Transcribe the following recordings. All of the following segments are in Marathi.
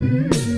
Mm-hmm.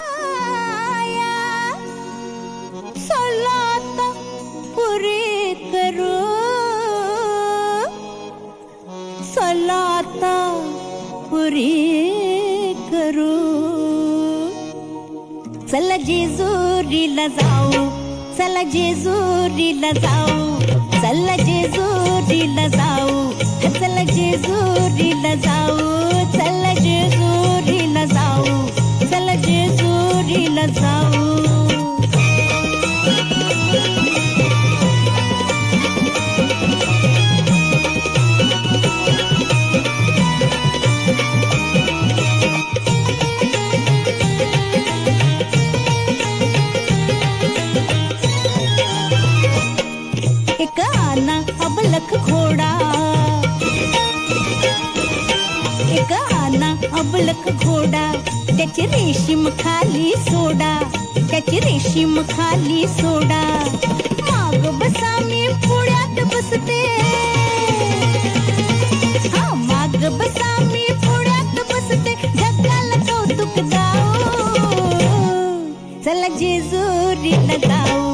सलात पुरी करू. चला जेजुरीला जाऊ चला जेजुरीला जाऊ चला जेजुरीला जाऊ चला जेजुरीला जाऊ. आना घोडा त्याची रेशीम खाली सोडा त्याची रेशीम खाली सोडा. माग बसा मी पुण्यात बसते. हा माग बसा मी पुण्यात बसते. जगाला कौतुक गाऊ चला जेजुरीला जाऊ.